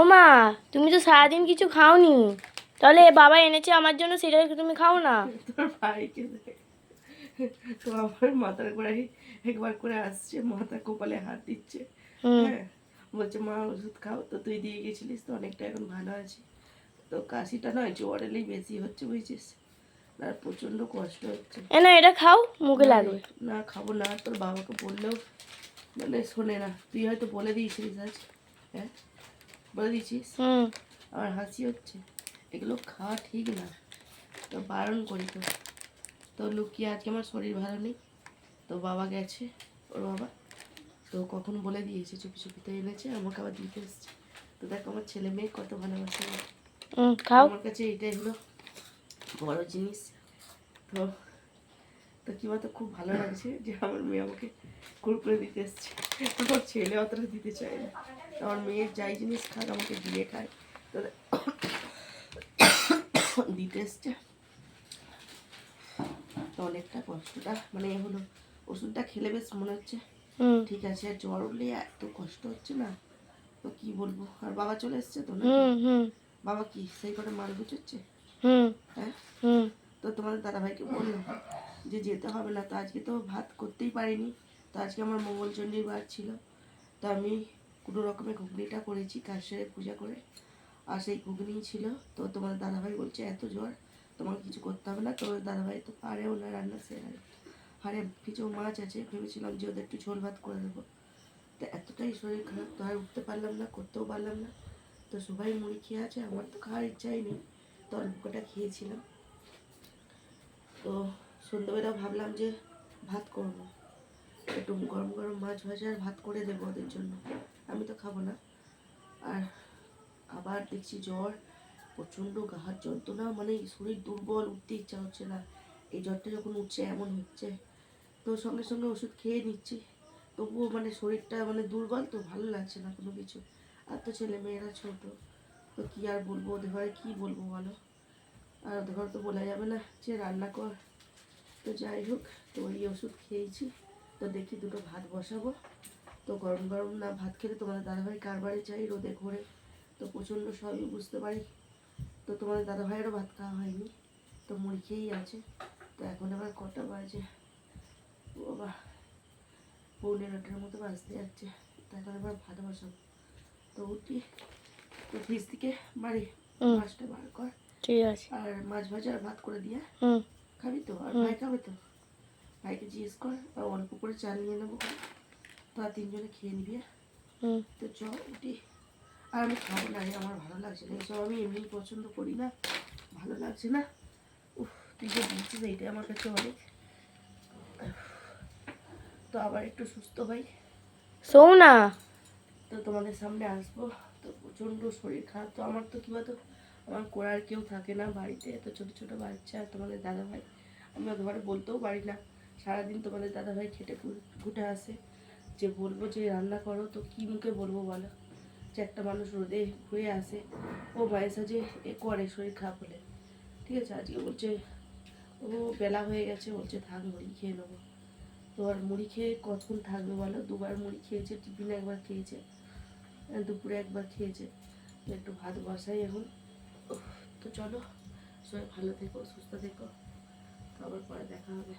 ও মা তুমি তো সারাদিন কিছু খাওনি। তাহলে বাবা এনেছে আমার জন্য সেটা তুমি খাও না। তোর ভাইকে তো আমার মাথার গোড়ায় একবার করে আসছে মাথা কপালে হাত দিচ্ছে। হ্যাঁ বলছে মা ওষুধ খাও। তো তুই দিয়ে গেছিলিস তো অনেকটা এখন ভালো আছে। তো কাশিটা নয় জ্বর এলেই বেশি হচ্ছে বুঝছিস? আর প্রচণ্ড কষ্ট হচ্ছে। এ না এটা খাও মুখে লাগবে। না খাব না তোর বাবাকে বললেও মানে শোনে না তুই হয়তো বলে দিয়েছিলিস আজ। হ্যাঁ? বলে দিয়েছিস হুম। আমার হাসি হচ্ছে। এগুলো খাওয়া ঠিক না। তো বারণ করি তো তো লুকিয়ে আজকে আমার শরীর ভালো নেই। তো বাবা গেছে ওর বাবা। তো কখন বলে দিয়েছে চুপি চুপি তো এনেছে আমাকে আবার দিতে এসছে। তো দেখো আমার ছেলে মেয়ে কত ভালোবাসে। আমার কাছে এইটাই হলো বড় জিনিস। তো তো কি বলতো খুব ভালো লাগছে যে আমার মেয়ে আমাকে কুরকুরে দিতে এসছে। আমার ছেলে অতটা দিতে চায় না। আমার মেয়ের যাই জিনিস খাক আমাকে দিয়ে খায় তো দিতে এসছে। তো অনেকটা কষ্টটা মানে এ হলো ওষুধটা খেলে বেশ মনে হচ্ছে। ঠিক আছে আর জ্বর উঠলে এত কষ্ট হচ্ছে না? তো কি বলব আর বাবা চলে এসছে তো না বাবা কি সেই করে মাল গুছোচ্ছে? হ্যাঁ? তো তোমাদের দাদাভাইকে বললাম। যে যেতে হবে না, তো আজকে তো ভাত করতেই পারিনি, তো আজকে আমার মঙ্গলচণ্ডীর বার ছিল। তো আমি কোনো রকমে ঘুগনিটা করেছি কাজ সেরে পূজা করে, আর সেই ঘুগনি ছিল। তো তোমার দাদাভাই বলছে, এত জ্বর, তোমাকে কিছু করতে হবে না তোমার দাদাভাই তো পারেও না রান্না সেরে আরে, কিছু মাছ আছে, ভেবেছিলাম যে ওদের একটু ঝোল ভাত করে দেবো। তো এতটাই শরীর খারাপ, তো আর উঠতে পারলাম না, করতেও পারলাম না। তো সবাই মুড়ি খেয়ে আছে, আমার তো খাওয়ার ইচ্ছাই নেই, তো অল্প কটা খেয়েছিলাম। তো সন্ধ্যাবেলা ভাবলাম যে ভাত করব। একটু গরম গরম মাছ ভাজা আর ভাত করে দেবো ওদের জন্য। আমি তো খাব না। আর আবার দেখছি জ্বর, প্রচণ্ড গাহার যন্ত্রণা মানে শরীর দুর্বল, উঠতে ইচ্ছা হচ্ছে না। এই জ্বরটা যখন উঠছে, এমন হচ্ছে। তো সঙ্গে সঙ্গে ওষুধ খেয়ে নিচ্ছি। তবুও মানে শরীরটা মানে দুর্বল তো, ভালো লাগছে না কোনো কিছু। আর তো ছেলে মেয়েরা ছোট, তো কী আর বলব? ওদের ঘরে কী বলব বলো? আর ওদের ঘরে তো বলা যাবে না যে রান্না কর। তো যাই হোক তো ওই ওষুধ খেয়েছি। তো দেখি দুটো ভাত বসাবো। তো গরম গরম না ভাত খেলে তোমাদের দাদাভাই কার বাড়ি চাই রোদে ঘোরে। তো প্রচণ্ড সবই বুঝতে পারি। তো তোমাদের দাদাভাইয়েরও ভাত খাওয়া হয়নি। তো মুড়ি খেয়েই আছে। তো এখন আবার কটা বাজে। বাবা পৌনে নটার মতো বাজতে যাচ্ছে। তো এখন আবার ভাত বসাবো। তো উঠি। তো ফ্রিজ থেকে বাড়ি মাছটা বার কর। ঠিক আছে। আর মাছ ভাজা আর ভাত করে দিয়ে হুম। খাবি তো? আর ভাই খাবে তো? ভাইকে জিজ্ঞেস কর আর অল্প করে চাল নিয়ে নেব। তো আর তিনজনে খেয়ে নিবি? তো চ উঠি। আর আমি খাব না আমার ভালো লাগছে না। এইসব আমি এমনি পছন্দ করি না। ভালো লাগছে না। উফ তুই যে দিচ্ছিস এইটাই আমার কাছে অনেক। তো আবার একটু সুস্থ হই। শোও না তো তোমাদের সামনে আসব। তো প্রচণ্ড শরীর খারাপ। তো আমার তো কী বলতো আমার করার কেউ থাকে না বাড়িতে তো ছোটো ছোটো বাচ্চা আর তোমাদের দাদাভাই। আমি ওদের ঘরে বলতেও পারি না, সারাদিন তোমাদের দাদাভাই খেটে খুঁটে আসে। যে বলব যে রান্না করো, তো কী মুখে বলব বলো? যে একটা মানুষ রোদে হয়ে আসে, ও মায়ের সাথে এ করে শরীর খারাপ হলে। ঠিক আছে, আজকে বলছে, ও বেলা হয়ে গেছে, বলছে, থাক, মুড়ি খেয়ে নেব। তো আর মুড়ি খেয়ে কতক্ষণ থাকবে বলো? দুবার মুড়ি খেয়েছে, টিফিন একবার খেয়েছে, দুপুরে একবার খেয়েছে। একটু ভাত বসাই এখন। তো চলো সবাই ভালো থেকো সুস্থ থেকো। আবার পরে দেখা হবে।